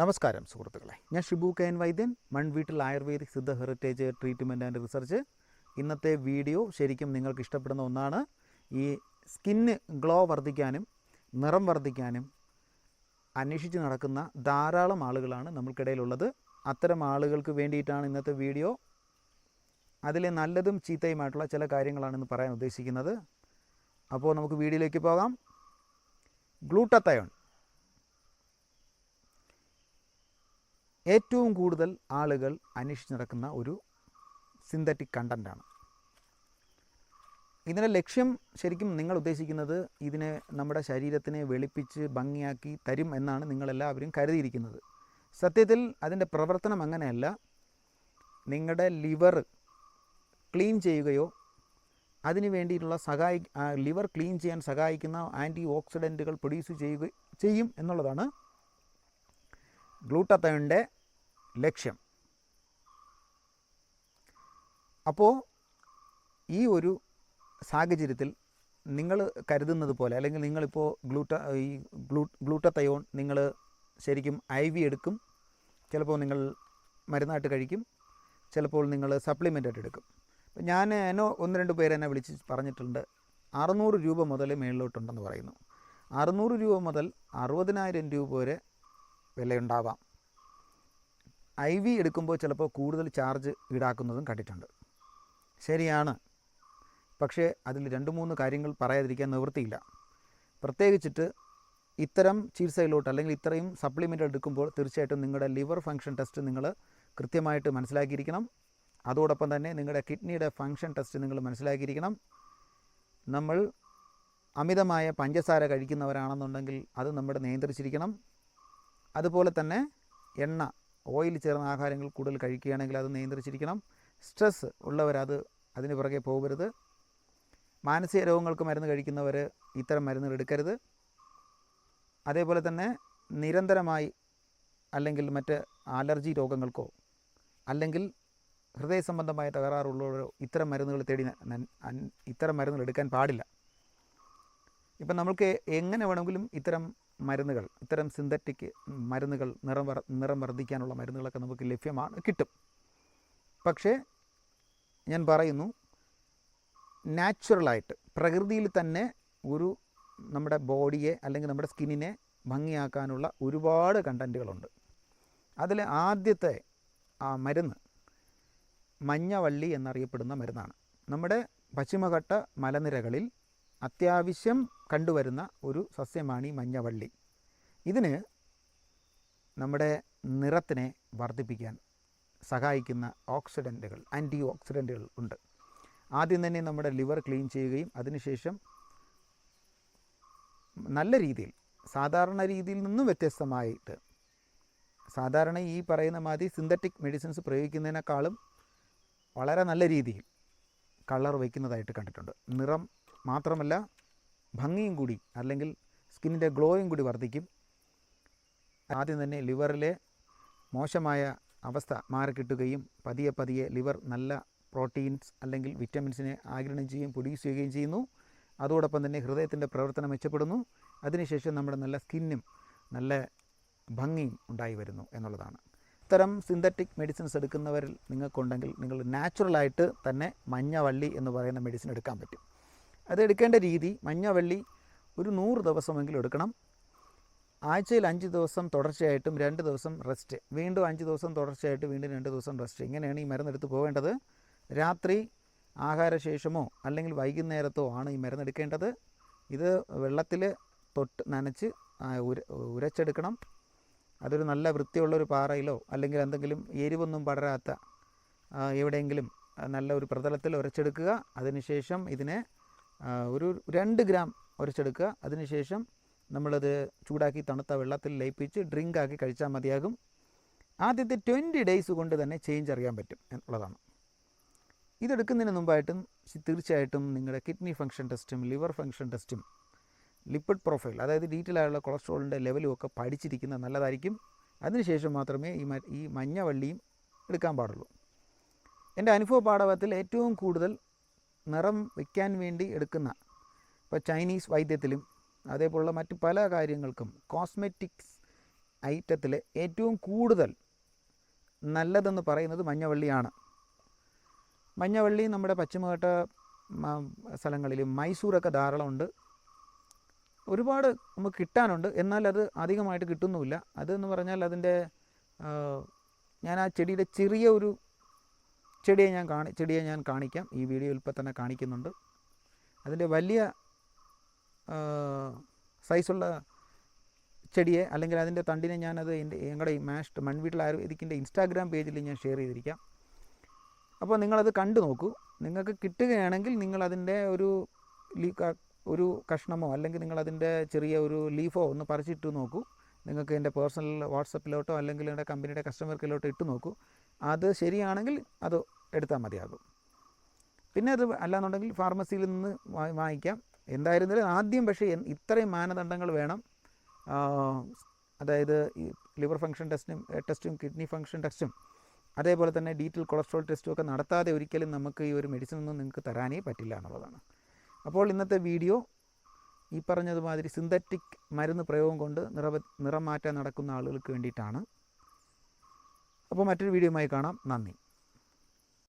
നമസ്കാരം സുഹൃത്തുക്കളെ. ഞാൻ ഷിബു കെ എൻ വൈദ്യൻ Manveettil ayurvedic Siddha heritage treatment and research. ഇന്നത്തെ വീഡിയോ ശരിക്കും നിങ്ങൾക്ക് ഇഷ്ടപ്പെടുന്ന ഒന്നാണ്. ഈ സ്കിന്ന് ഗ്ലോ വർദ്ധിക്കാനും നിറം വർദ്ധിക്കാനും അന്വേഷിച്ച് നടക്കുന്ന ധാരാളം ആളുകളാണ് നമ്മൾക്കിടയിലുള്ളത്. അത്തരം ആളുകൾക്ക് വേണ്ടിയിട്ടാണ് ഇന്നത്തെ വീഡിയോ. അതിലെ നല്ലതും ചീത്തയുമായിട്ടുള്ള ചില കാര്യങ്ങളാണ് ഇന്ന് പറയാൻ ഉദ്ദേശിക്കുന്നത്. അപ്പോൾ നമുക്ക് വീഡിയോയിലേക്ക് പോകാം. ഗ്ലൂട്ടത്തയോൺ. ഏറ്റവും കൂടുതൽ ആളുകൾ അന്വേഷിച്ച് നടക്കുന്ന ഒരു സിന്തറ്റിക് കണ്ടന്റാണ് ഇതിന്റെ ലക്ഷ്യം ശരിക്കും നിങ്ങൾ ഉദ്ദേശിക്കുന്നത് ഇതിനെ നമ്മുടെ ശരീരത്തിനെ വെളുപ്പിച്ച് ഭംഗിയാക്കി തരും എന്നാണ് നിങ്ങളെല്ലാവരും കരുതിയിരിക്കുന്നത്. സത്യത്തിൽ അതിന്റെ പ്രവർത്തനം അങ്ങനെയല്ല. നിങ്ങളുടെ ലിവർ ക്ലീൻ ചെയ്യുകയോ അതിന് വേണ്ടിയിട്ടുള്ള സഹായി ലിവർ ക്ലീൻ ചെയ്യാൻ സഹായിക്കുന്ന ആന്റി ഓക്സിഡന്റുകൾ പ്രൊഡ്യൂസ് ചെയ്യുക ചെയ്യും എന്നുള്ളതാണ്. ഗ്ലൂട്ടത്തയോണിന്റെ ലക്ഷ്യം. അപ്പോൾ ഈ ഒരു സാഹചര്യത്തിൽ നിങ്ങൾ കരുതുന്നത് പോലെ അല്ലെങ്കിൽ നിങ്ങളിപ്പോൾ ഗ്ലൂട്ട ഈ ഗ്ലൂ ഗ്ലൂട്ടത്തയോൺ നിങ്ങൾ ശരിക്കും ഐ വി എടുക്കും ചിലപ്പോൾ നിങ്ങൾ മരുന്നായിട്ട് കഴിക്കും ചിലപ്പോൾ നിങ്ങൾ സപ്ലിമെന്റായിട്ട് എടുക്കും. ഞാൻ എന്നോ ഒന്ന് രണ്ട് പേര് എന്നെ വിളിച്ച് പറഞ്ഞിട്ടുണ്ട് അറുന്നൂറ് രൂപ മുതൽ മേളിലോട്ടുണ്ടെന്ന് പറയുന്നു. അറുന്നൂറ് രൂപ മുതൽ അറുപതിനായിരം രൂപ വരെ വിലയുണ്ടാവാം. ഐ വി എടുക്കുമ്പോൾ ചിലപ്പോൾ കൂടുതൽ ചാർജ് ഈടാക്കുന്നതും കണ്ടിട്ടുണ്ട്. ശരിയാണ്. പക്ഷേ അതിൽ രണ്ട് മൂന്ന് കാര്യങ്ങൾ പറയാതിരിക്കാൻ നിവൃത്തിയില്ല. പ്രത്യേകിച്ചിട്ട് ഇത്തരം ചികിത്സയിലോട്ട് അല്ലെങ്കിൽ ഇത്രയും സപ്ലിമെന്റ് എടുക്കുമ്പോൾ തീർച്ചയായിട്ടും നിങ്ങളുടെ ലിവർ ഫങ്ഷൻ ടെസ്റ്റ് നിങ്ങൾ കൃത്യമായിട്ട് മനസ്സിലാക്കിയിരിക്കണം. അതോടൊപ്പം തന്നെ നിങ്ങളുടെ കിഡ്നിയുടെ ഫങ്ഷൻ ടെസ്റ്റ് നിങ്ങൾ മനസ്സിലാക്കിയിരിക്കണം. നമ്മൾ അമിതമായ പഞ്ചസാര കഴിക്കുന്നവരാണെന്നുണ്ടെങ്കിൽ അത് നമ്മുടെ നിയന്ത്രിച്ചിരിക്കണം. അതുപോലെ തന്നെ എണ്ണ ഓയിൽ ചേർന്ന ആഹാരങ്ങൾ കൂടുതൽ കഴിക്കുകയാണെങ്കിൽ അത് നിയന്ത്രിച്ചിരിക്കണം. സ്ട്രെസ് ഉള്ളവരത് അതിന് പുറകെ പോകരുത്. മാനസിക രോഗങ്ങൾക്ക് മരുന്ന് കഴിക്കുന്നവർ ഇത്തരം മരുന്നുകൾ എടുക്കരുത്. അതേപോലെ തന്നെ നിരന്തരമായി അല്ലെങ്കിൽ മറ്റ് അലർജി രോഗങ്ങൾക്കോ അല്ലെങ്കിൽ ഹൃദയ സംബന്ധമായ തകരാറുള്ളവരോ ഇത്തരം മരുന്നുകൾ തേടി ഇത്തരം മരുന്നുകൾ എടുക്കാൻ പാടില്ല. ഇപ്പം നമുക്ക് എങ്ങനെ വേണമെങ്കിലും ഇത്തരം മരുന്നുകൾ ഇത്തരം സിന്തറ്റിക് മരുന്നുകൾ നിറം നിറം വർദ്ധിക്കാനുള്ള മരുന്നുകളൊക്കെ നമുക്ക് ലഭ്യമാണ് കിട്ടും. പക്ഷേ ഞാൻ പറയുന്നു നാച്ചുറലായിട്ട് പ്രകൃതിയിൽ തന്നെ ഒരു നമ്മുടെ ബോഡിയെ അല്ലെങ്കിൽ നമ്മുടെ സ്കിന്നിനെ ഭംഗിയാക്കാനുള്ള ഒരുപാട് കണ്ടന്റുകളുണ്ട്. അതിൽ ആദ്യത്തെ ആ മരുന്ന് മഞ്ഞവള്ളി എന്നറിയപ്പെടുന്ന മരുന്നാണ്. നമ്മുടെ പശ്ചിമഘട്ട മലനിരകളിൽ അത്യാവശ്യം കണ്ടുവരുന്ന ഒരു സസ്യമാണ് ഈ മഞ്ഞവള്ളി. ഇതിന് നമ്മുടെ നിറത്തിനെ വർദ്ധിപ്പിക്കാൻ സഹായിക്കുന്ന ഓക്സിഡന്റുകൾ ആന്റി ഓക്സിഡന്റുകൾ ഉണ്ട്. ആദ്യം തന്നെ നമ്മുടെ ലിവർ ക്ലീൻ ചെയ്യുകയും അതിനുശേഷം നല്ല രീതിയിൽ സാധാരണ രീതിയിൽ നിന്നും വ്യത്യസ്തമായിട്ട് സാധാരണ ഈ പറയുന്ന മാതിരി സിന്തറ്റിക് മെഡിസിൻസ് പ്രയോഗിക്കുന്നതിനേക്കാളും വളരെ നല്ല രീതിയിൽ കളർ വയ്ക്കുന്നതായിട്ട് കണ്ടിട്ടുണ്ട്. നിറം മാത്രമല്ല ഭംഗിയും കൂടി അല്ലെങ്കിൽ സ്കിന്നിന്റെ ഗ്ലോയും കൂടി വർദ്ധിക്കും. ആദ്യം തന്നെ ലിവറിലെ മോശമായ അവസ്ഥ മാറിക്കിട്ടുകയും പതിയെ പതിയെ ലിവർ നല്ല പ്രോട്ടീൻസ് അല്ലെങ്കിൽ വിറ്റമിൻസിനെ ആഗിരണം ചെയ്യുകയും പ്രൊഡ്യൂസ് ചെയ്യുകയും ചെയ്യുന്നു. അതോടൊപ്പം തന്നെ ഹൃദയത്തിന്റെ പ്രവർത്തനം മെച്ചപ്പെടുന്നു. അതിനുശേഷം നമ്മുടെ നല്ല സ്കിന്നും നല്ല ഭംഗിയും ഉണ്ടായി വരുന്നു എന്നുള്ളതാണ്. ഇത്തരം സിന്തറ്റിക് മെഡിസിൻസ് എടുക്കുന്നവരിൽ നിങ്ങൾക്കുണ്ടെങ്കിൽ നിങ്ങൾ നാച്ചുറലായിട്ട് തന്നെ മഞ്ഞവള്ളി എന്ന് പറയുന്ന മെഡിസിൻ എടുക്കാൻ പറ്റും. അത് എടുക്കേണ്ട രീതി മഞ്ഞവള്ളി ഒരു നൂറ് ദിവസമെങ്കിലും എടുക്കണം. ആഴ്ചയിൽ അഞ്ച് ദിവസം തുടർച്ചയായിട്ടും രണ്ട് ദിവസം റെസ്റ്റ് വീണ്ടും അഞ്ച് ദിവസം തുടർച്ചയായിട്ട് വീണ്ടും രണ്ട് ദിവസം റെസ്റ്റ് ഇങ്ങനെയാണ് ഈ മരുന്നെടുത്ത് പോകേണ്ടത് രാത്രി ആഹാരശേഷമോ അല്ലെങ്കിൽ വൈകുന്നേരത്തോ ആണ് ഈ മരുന്നെടുക്കേണ്ടത്. ഇത് വെള്ളത്തിൽ തൊട്ട് നനച്ച് ഉര ഉരച്ചെടുക്കണം. അതൊരു നല്ല വൃത്തിയുള്ള ഒരു പാറയിലോ അല്ലെങ്കിൽ എന്തെങ്കിലും എരിവൊന്നും പടരാത്ത എവിടെയെങ്കിലും നല്ല ഒരു പ്രതലത്തിൽ ഉരച്ചെടുക്കുക. അതിനുശേഷം ഇതിനെ ഒരു രണ്ട് ഗ്രാം ഉരച്ചെടുക്കുക അതിനുശേഷം നമ്മളത് ചൂടാക്കി തണുത്ത വെള്ളത്തിൽ ലയിപ്പിച്ച് ഡ്രിങ്ക് ആക്കി കഴിച്ചാൽ മതിയാകും. ആദ്യത്തെ ട്വന്റി ഡേയ്സ് കൊണ്ട് തന്നെ ചേഞ്ച് അറിയാൻ പറ്റും എന്നുള്ളതാണ്. ഇതെടുക്കുന്നതിന് മുമ്പായിട്ടും തീർച്ചയായിട്ടും നിങ്ങളുടെ കിഡ്നി ഫംഗ്ഷൻ ടെസ്റ്റും ലിവർ ഫംഗ്ഷൻ ടെസ്റ്റും ലിപ്പിഡ് പ്രൊഫൈൽ അതായത് ഡീറ്റെയിൽ ആയുള്ള കൊളസ്ട്രോളിന്റെ ലെവലും ഒക്കെ പഠിച്ചിരിക്കുന്നത് നല്ലതായിരിക്കും. അതിനുശേഷം മാത്രമേ ഈ ഈ മഞ്ഞവള്ളിയും എടുക്കാൻ പാടുള്ളൂ. എന്റെ അനുഭവ പാഠവത്തിൽ ഏറ്റവും കൂടുതൽ നിറം വയ്ക്കാൻ വേണ്ടി എടുക്കുന്ന ഇപ്പോൾ ചൈനീസ് വൈദ്യത്തിലും അതേപോലുള്ള മറ്റ് പല കാര്യങ്ങൾക്കും കോസ്മെറ്റിക്സ് ഐറ്റത്തിൽ ഏറ്റവും കൂടുതൽ നല്ലതെന്ന് പറയുന്നത് മഞ്ഞവള്ളിയാണ്. മഞ്ഞവള്ളി നമ്മുടെ പശ്ചിമഘട്ട സ്ഥലങ്ങളിൽ മൈസൂരൊക്കെ ധാരാളമുണ്ട്. ഒരുപാട് നമുക്ക് കിട്ടാനുണ്ട്. എന്നാൽ അത് അധികമായിട്ട് കിട്ടുന്നുമില്ല. അതെന്ന് പറഞ്ഞാൽ അതിന്റെ ഞാൻ ആ ചെടിയുടെ ചെറിയ ഒരു ചെടിയെ ഞാൻ കാണി ചെടിയെ ഞാൻ കാണിക്കാം. ഈ വീഡിയോയിൽ ഇപ്പോൾ തന്നെ കാണിക്കുന്നുണ്ട്. അതിന്റെ വലിയ സൈസുള്ള ചെടിയെ അല്ലെങ്കിൽ അതിന്റെ തണ്ടിനെ ഞാനത് എന്റെ ഞങ്ങളുടെ ഈ മാഷ് മൺവീട്ടിൽ ആയുർവേദിക്കിന്റെ ഇൻസ്റ്റാഗ്രാം പേജിൽ ഞാൻ ഷെയർ ചെയ്തിരിക്കാം. അപ്പോൾ നിങ്ങളത് കണ്ടു നോക്കൂ. നിങ്ങൾക്ക് കിട്ടുകയാണെങ്കിൽ നിങ്ങളതിന്റെ ഒരു ലീ ഒരു കഷ്ണമോ അല്ലെങ്കിൽ നിങ്ങളതിന്റെ ചെറിയ ഒരു ലീഫോ ഒന്ന് പറിച്ചിട്ട് നോക്കൂ. നിങ്ങൾക്ക് എന്റെ പേഴ്സണൽ വാട്സപ്പിലോട്ടോ അല്ലെങ്കിൽ എന്റെ കമ്പനിയുടെ കസ്റ്റമർ കെയിലോട്ടോ ഇട്ട് നോക്കൂ. അത് ശരിയാണെങ്കിൽ അത് എടുത്താൽ മതിയാകും. പിന്നെ അത് അല്ലാന്നുണ്ടെങ്കിൽ ഫാർമസിയിൽ നിന്ന് വാങ്ങിക്കാം. എന്തായിരുന്നാലും ആദ്യം പക്ഷേ ഇത്രയും മാനദണ്ഡങ്ങൾ വേണം. അതായത് ഈ ലിവർ ഫംഗ്ഷൻ ടെസ്റ്റും ടെസ്റ്റും കിഡ്നി ഫംഗ്ഷൻ ടെസ്റ്റും അതേപോലെ തന്നെ ഡീറ്റെയിൽ കൊളസ്ട്രോൾ ടെസ്റ്റും ഒക്കെ നടത്താതെ ഒരിക്കലും നമുക്ക് ഈ ഒരു മെഡിസിൻ ഒന്നും നിങ്ങൾക്ക് തരാനേ പറ്റില്ല എന്നുള്ളതാണ്. അപ്പോൾ ഇന്നത്തെ വീഡിയോ ഈ പറഞ്ഞതുമാതിരി സിന്തറ്റിക് മരുന്ന് പ്രയോഗം കൊണ്ട് നിറ നിറം മാറ്റാൻ നടക്കുന്ന ആളുകൾക്ക് വേണ്ടിയിട്ടാണ്. അപ്പോൾ മറ്റൊരു വീഡിയോയുമായി കാണാം. നന്ദി.